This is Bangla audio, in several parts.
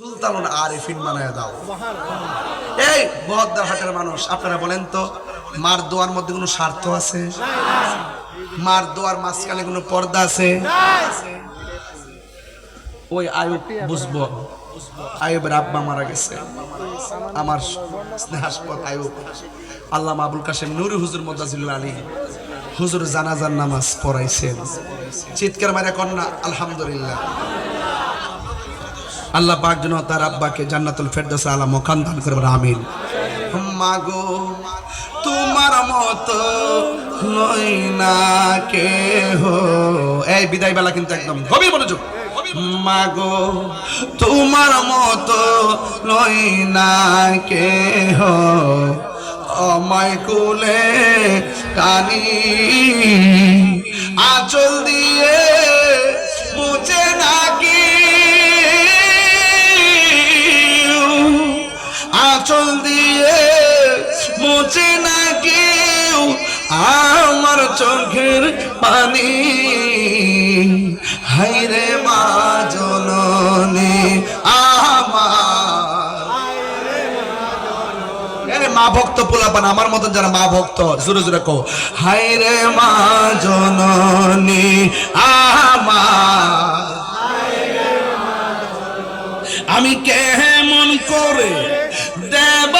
সুলতানুল আরিফিন বানায় দাও। এই বহদ্দার হাটের মানুষ আপনারা বলেন তো মার দোয়ার মধ্যে কোনো স্বার্থ আছে? মার দোয়ার মাঝখানে কোনো পর্দা আছে? ওই আয়ুব বুঝব। আয়ুবের আব্বা মারা গেছে। আমার স্নেহাস্পদ আয়ুব। আল্লাহ আবুল কাশেম নুরি হুজুর আলী হুজুর জানাজার নামাজ পড়াইছেন। চিৎকার মারা কন্যা আলহামদুলিল্লাহ। আল্লাহ পাক যেন তার আব্বাকে জান্নাতুল ফেরদৌস আলা মকান দান করবেন আমিন। মাগো তোমার মতো নই না কে হো এই বিদায় বেলা কিন্তু একদম গভীর মনোযোগ। মাগো তোমার মতো নই না কে হো আমায় কুলে টানি আঁচল দিয়ে মুছে নাকি চোখের পানি। হাইরে মা জননী মা ভক্ত পোলাপান, আমার মতন যারা মা ভক্ত, জোরে জোরে কো হাই রে মা জননী, আমার। আমি কেমন করে দেব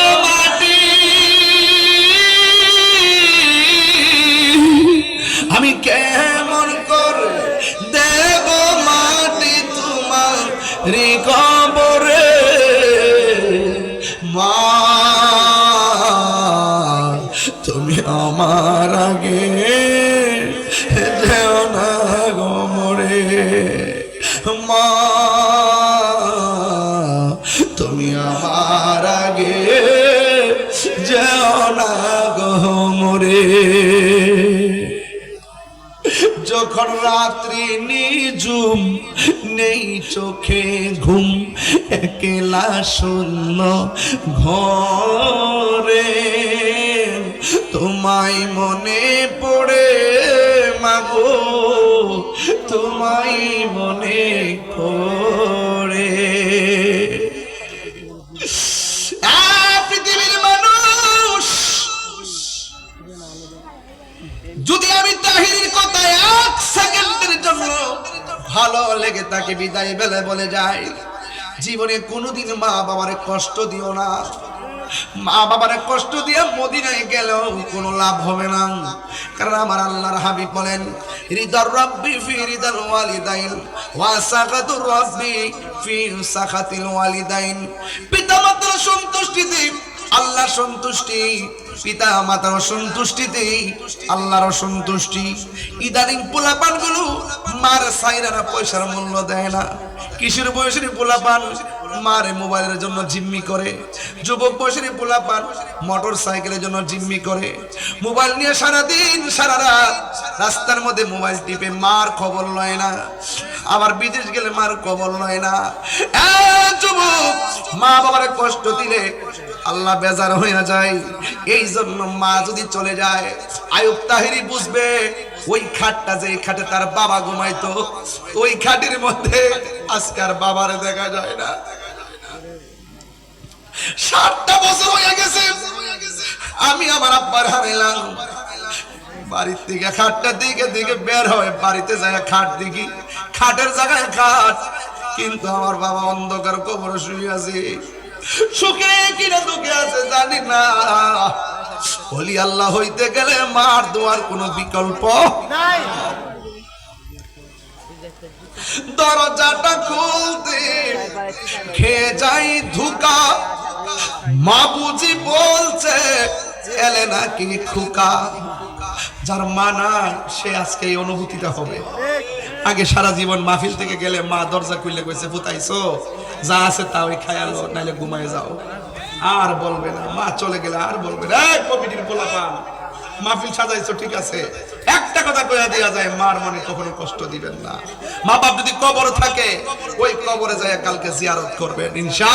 তোমার কবরে মা, তুমি আমার আগে যেও না গমরে মা, তুমি আমার আগে যেও না গমরে যখন রাত্রি নিজুম নেই চোখে ঘুম একলা শূন্য ঘরে। তোমায় মনে পড়ে মাগো তোমায় মনে পড়ে লেগে তাকে বিদায় বেলে বলে যায়, জীবনে কোনোদিন মা বাবার কষ্ট দিও না। মা বাবার কষ্ট দিয়ে মদিনায় গেলেও কোনো লাভ হবে না। কারণ আমার আল্লাহর হাবিব বলেন হৃদর রব্বি ফি হৃদল ওয়ালিদাইন, ওয়া সাকাতুর রব্বি ফি সাকাতিল ওয়ালিদাইন। পিতামাতার সন্তুষ্টিতে আল্লাহ সন্তুষ্টি পিতা মাতার অসন্তুষ্টিতে আল্লাহর অসন্তুষ্টি। ইদানিং পোলাপানগুলো মার সাইরারা পয়সার মূল্য দেয় না। কিশোর বয়সের পোলাপান? মারে মোবাইলের জন্য জিম্মি করে। যুবক বয়সের পোলাপান মোটর সাইকেলের জন্য জিম্মি করে। মোবাইল নিয়ে সারাদিন, সারা রাত রাস্তার মধ্যে মোবাইল টিপে মার খবর লয় না। আবার বিদেশ গেলে মার খবর লয় না। যুবক, মা বাবার কষ্ট দিলে আল্লাহ বেজার হয়ে যায়। এই জন্য মা যদি চলে যায়, আয়ুব তাহিরি বুঝবে, ওই খাটটা যে খাটে তার বাবা ঘুমাইতো, ওই খাটের মধ্যে আজকার বাবার দেখা যায় না। ষাটটা বছর হয়ে গেছে। আমি আমার আব্বার হারাইলাম বাড়ির থেকে দিকে দিকে বের হয় বাড়িতে যায় খাট দিকে খাটের জায়গায় খাট। কিন্তু আমার বাবা অন্ধকার কবরে শুয়ে আছে। সুখে কিনা দুঃখে আছে জানি না। আল্লাহ হইতে গেলে মার দোয়ার কোনো বিকল্প নাই। দরজাটা খুলতে খেয়ে যাই ধুকা। মা বুঝি বলছে, এলে নাকি খুকা? যার মা নাই সে আজকে এই অনুভূতিটা হবে। আগে সারা জীবন মাহফিল থেকে গেলে মা দরজা খুললে কইছে, ফুতাইছো, যা আছে তা ওই খায়ালো নাইলে ঘুমায় যাও। আর বলবে না, মা চলে গেলে আর বলবে না, এই কমিটির পোলাপান, মাহফিল সাজাইছো, ঠিক আছে। একটা কথা কইয়া দেওয়া যায়, মার মনে কখনো কষ্ট দিবেন না। মা বাপ যদি কবর থাকে, ওই কবরে যায় কালকে জিয়ারত করবেন ইনশা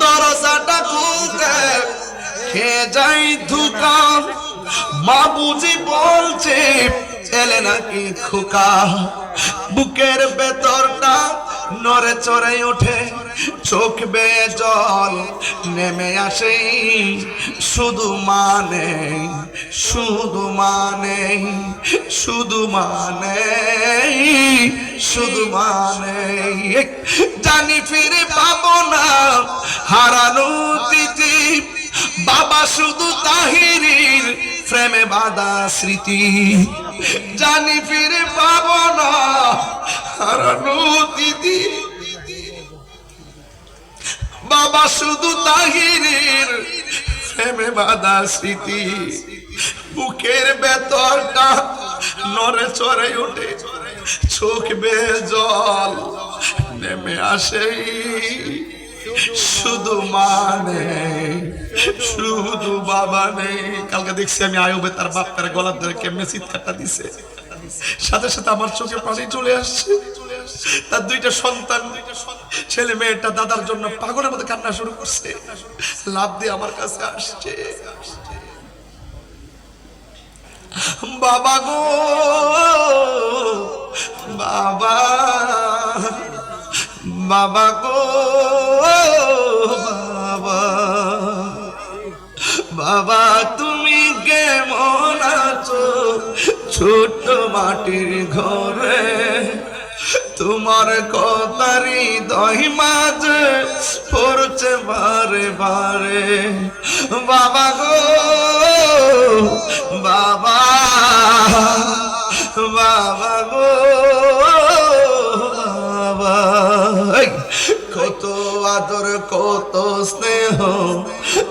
দরজাটা খুলতে খেয়ে যাই ধুকাম মা বুঝি বলছে, এলে নাকি খোকা। বুকের ভেতরটা নরে চড়ে ওঠে চোখ বেয়ে জল নেমে আসে। শুধু মানে শুধু মানে শুধু মানে শুধু মানে। জানি ফিরে পাবো না হারানো তিথি। বাবা শুধু তাহিরির প্রেমে বাধা স্মৃতি। জানি ফিরে পাবো না হারানো দিদি। বাবা শুধু তাহিরের প্রেমে বাধা স্মৃতি। বুকের বেতরটা নরে চড়ে ওঠে চোখ বে জল নেমে আসে শুধু মানে শুধু বাবা নেই। কালকে দেখছি আমি আয়ুবে তার বাপ তার গলার ধরে কেমনে চিৎকারটা দিছে। সাথে সাথে আমার চোখে পানি চলে আসছে। তার দুইটা সন্তান, ছেলে মেয়েটা দাদার জন্য পাগলের মতো কান্না শুরু করছে। লাভ দিয়ে আমার কাছে আসছে। বাবা গো, বাবা বাবা গো, বাবা বাবা ছোট্ট মাটির ঘরে তোমার কথারি দহি মাঝে পড়ছে বারে বারে। বাবা গো, বাবা বাবা গো, বাবা। কত আদর, কত স্নেহ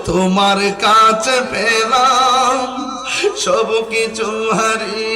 তোমার কাছে পেলাম। সব কিছু হারিয়ে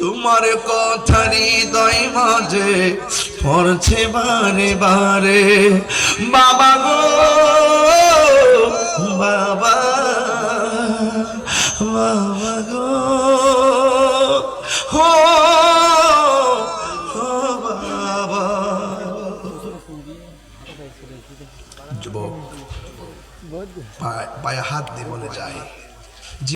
তোমার কথা হৃদয় মাঝে পড়ছে বারে বারে। বাবা গো, বাবা বাবা গো, হো বাবা। যুবক পায়ে হাত দিয়ে বলে যায়।